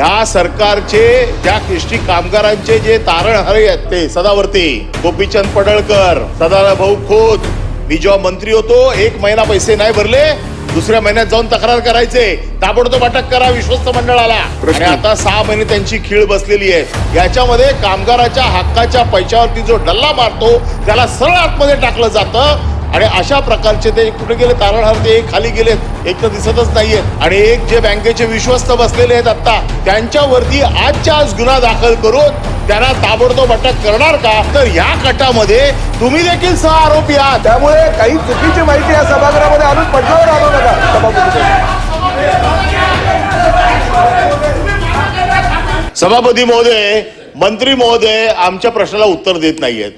या सरकारचे ज्या कृषी कामगारांचे जे तारणहारे आहेत ते सदावर्ती. गोपीचंद पडळकर सदाभाऊ भाऊ खोत. मी जेव्हा मंत्री होतो एक महिना पैसे नाही भरले दुसऱ्या महिन्यात जाऊन तक्रार करायचे. ताबडतोब अटक करा विश्वस्त मंडळाला. आणि आता सहा महिने त्यांची खीळ बसलेली आहे. याच्यामध्ये कामगाराच्या हक्काच्या पैशावरती जो डल्ला मारतो त्याला सरळ आतमध्ये टाकलं जातं. आणि अशा प्रकारचे ते कुठे गेले? तारणहार ते एक खाली गेलेत. एक तर दिसतच नाहीयेत आणि एक जे बँकेचे विश्वस्त बसलेले आहेत आता त्यांच्यावरती आजच्या आज गुन्हा दाखल करून त्यांना ताबडतोब अटक करणार का? तर या गटामध्ये तुम्ही देखील सह आरोपी आहात. त्यामुळे काही चुकीची माहिती या सभागृहामध्ये आणून पडल्यावर आणू नका. सभापती सभापती महोदय मंत्री महोदय आमच्या प्रश्नाला उत्तर देत नाहीयेत.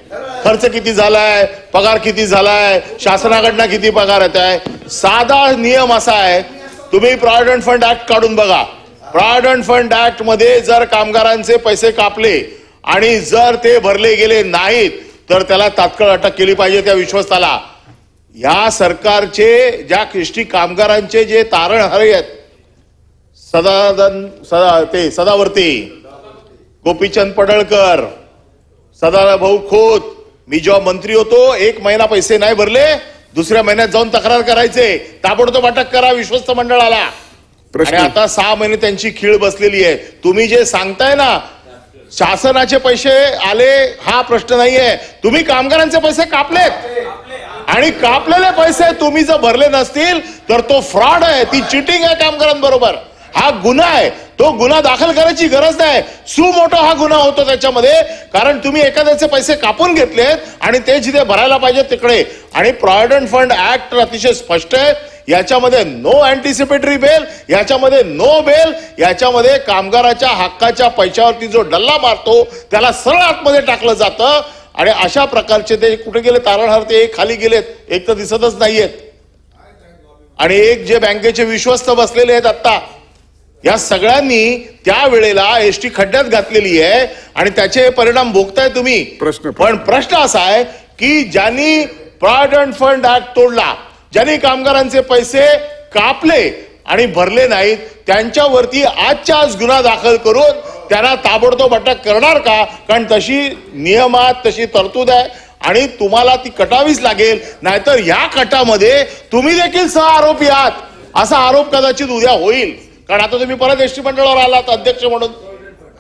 खर्च किती झालाय पगार किती झालाय शासनाकडनं किती पगार येत आहे? साधा नियम असा आहे तुम्ही प्रॉव्हिडंट फंड ऍक्ट काढून बघा. प्रॉव्हिडंट फंड ऍक्टमध्ये जर कामगारांचे पैसे कापले आणि जर ते भरले गेले नाहीत तर त्याला तात्काळ अटक केली पाहिजे त्या विश्वस्ताला. या सरकारचे ज्या ख्रिस्टी कामगारांचे जे तारण हरे आहेत सदादन सदा ते सदावर्ती गोपीचंद पडळकर सदाभाऊ भाऊ खोत मी जेव्हा मंत्री होतो एक महिना पैसे नाही भरले दुसऱ्या महिन्यात जाऊन तक्रार करायचे. ताबडतोब अटक करा विश्वस्त मंडळाला. आणि. आता सहा महिने त्यांची खीळ बसलेली आहे. तुम्ही जे सांगताय ना शासनाचे पैसे आले हा प्रश्न नाहीये. तुम्ही कामगारांचे पैसे कापलेत. आणि कापलेले पैसे तुम्ही जर भरले नसतील तर तो फ्रॉड आहे ती चिटिंग आहे कामगारांबरोबर. हा गुन्हा आहे. तो गुन्हा दाखल करायची गरज नाही. सुमोठा हा गुन्हा होतो त्याच्यामध्ये. कारण तुम्ही एखाद्याचे पैसे कापून घेतलेत आणि ते जिथे भरायला पाहिजे तिकडे. आणि प्रॉव्हिडंट फंड ऍक्ट अतिशय स्पष्ट आहे. याच्यामध्ये नो अँटिसिपेटरी बेल याच्यामध्ये नो बेल याच्यामध्ये कामगाराच्या हक्काच्या पैशावरती जो डल्ला मारतो त्याला सरळ आतमध्ये टाकलं जातं. आणि अशा प्रकारचे ते कुठे गेले? तारणहार ते एक खाली गेलेत एक तर दिसतच नाहीयेत. आणि एक जे बँकेचे विश्वस्त बसलेले आहेत आता या सगळ्यांनी त्या वेळेला एस टी खड्ड्यात घातलेली आहे आणि त्याचे परिणाम भोगताय तुम्ही. प्रश्न. पण प्रश्न असा आहे की ज्यांनी प्रॉव्हिडंट फंड ऍक्ट तोडला ज्यांनी कामगारांचे पैसे कापले आणि भरले नाहीत त्यांच्यावरती आजच्या आज गुन्हा दाखल करून त्यांना ताबडतोब अटक करणार का? कारण तशी नियमात तशी तरतूद आहे आणि तुम्हाला ती कटावीच लागेल. नाहीतर या कटामध्ये तुम्ही देखील सह आरोपी आहात. असा आरोप कदाचित उद्या होईल. कारण आता तुम्ही परत एस टी मंडळावर आलात अध्यक्ष म्हणून.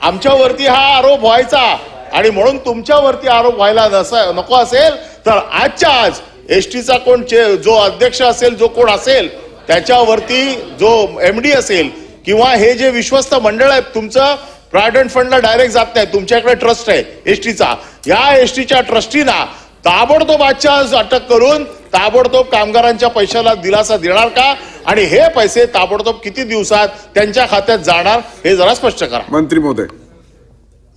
आमच्यावरती हा आरोप व्हायचा. आणि म्हणून तुमच्यावरती आरोप व्हायला नसा नको असेल तर आजच्या आज एस टीचा कोण चे- जो अध्यक्ष असेल जो कोण असेल त्याच्यावरती जो एम डी असेल किंवा हे जे विश्वस्त मंडळ आहे तुमचं प्रायव्हेट फंडला डायरेक्ट जात नाही तुमच्याकडे ट्रस्ट आहे एस टीचा. या एसटीच्या ट्रस्टीना ताबडतोब आजच्या आज अटक करून ताबडतोब कामगारांच्या पैशाला दिलासा देणार का? आणि हे पैसे ताबडतोब किती दिवसात त्यांच्या खात्यात जाणार हे जरा स्पष्ट करा. मंत्री महोदय.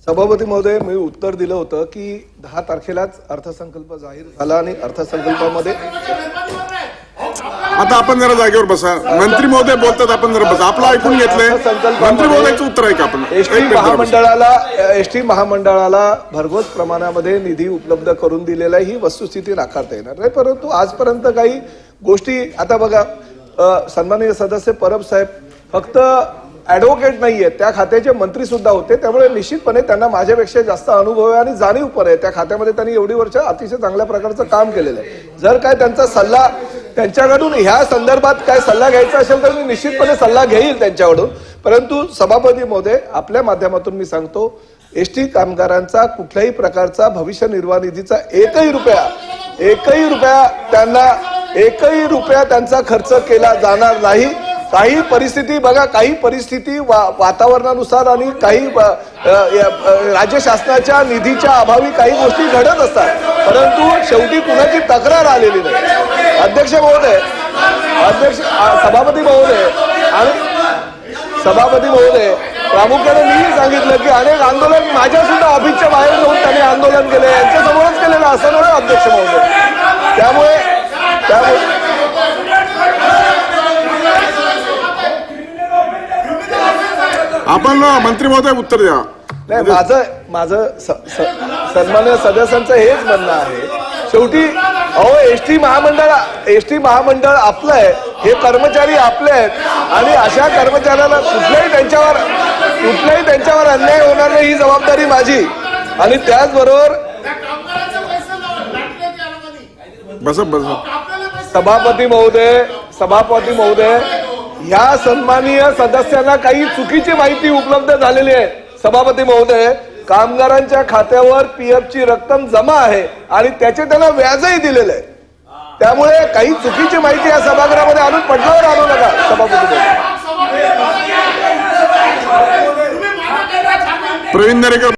सभापती महोदय मी उत्तर दिलं होतं की दहा तारखेलाच अर्थसंकल्प जाहीर झाला आणि अर्थसंकल्पामध्ये आता आपण जरा जागेवर बसा. मंत्री महोदय बोलतात आपण जरा बसा. आपलं ऐकून घेतलंय. मंत्री महोदयाचं उत्तर आहे का आपण? S T. महामंडळाला एस टी महामंडळाला भरघोस प्रमाणामध्ये निधी उपलब्ध करून दिलेला ही वस्तुस्थिती नाकारता येणार नाही. परंतु आजपर्यंत काही गोष्टी आता बघा सन्माननीय सदस्य परब साहेब फक्त ऍडव्होकेट नाहीये त्या खात्याचे मंत्री सुद्धा होते. त्यामुळे निश्चितपणे त्यांना माझ्यापेक्षा जास्त अनुभव आहे आणि जाणीव पण आहे त्या खात्यामध्ये त्यांनी एवढी वर्ष अतिशय चांगल्या प्रकारचं काम केलेलं आहे. जर काय त्यांचा सल्ला त्यांच्याकडून ह्या संदर्भात काय सल्ला घ्यायचा असेल तर मी निश्चितपणे सल्ला घेईल त्यांच्याकडून. परंतु सभापती महोदय आपल्या माध्यमातून मी सांगतो एस टी कामगारांचा कुठल्याही प्रकारचा भविष्य निर्वाह निधीचा एकही रुपया एकही रुपया त्यांना एकही रुपया त्यांचा खर्च केला जाणार नाही. काही परिस्थिती बघा काही परिस्थिती वा- वातावरणानुसार आणि काही राज्य शासनाच्या निधीच्या अभावी काही गोष्टी घडत असतात. परंतु शेवटी कुणाची तक्रार आलेली नाही. अध्यक्ष महोदय अध्यक्ष सभापती महोदय आणि सभापती महोदय प्रामुख्याने मीही सांगितलं की अनेक आंदोलन माझ्या सुद्धा ऑफिसच्या बाहेर जाऊन त्यांनी आंदोलन केले यांच्यासमोरच केलेलं असं अध्यक्ष महोदय. त्यामुळे आपण मंत्री महोदय उत्तर द्या. नाही माझं माझं सन्मान्य सदस्यांचं हेच म्हणणं आहे. शेवटी अहो एस टी महामंडळ एस टी महामंडळ आपलं आहे हे कर्मचारी आपले आहेत आणि अशा कर्मचाऱ्याला कुठल्याही त्यांच्यावर कुठल्याही त्यांच्यावर अन्याय होणार नाही ही जबाबदारी माझी. आणि त्याचबरोबर बस बस. सभापती महोदय सभापती महोदय ह्या सन्माननीय सदस्यांना काही चुकीची माहिती उपलब्ध झालेली आहे. सभापती महोदय कामगारांच्या खात्यावर पीएफ ची रक्कम जमा आहे आणि त्याचे त्यांना व्याजही दिलेलं आहे. त्यामुळे काही चुकीची माहिती या सभागृहामध्ये आणून पडल्यावर आणू नका सभापती महोदय. प्रवीण दरेकर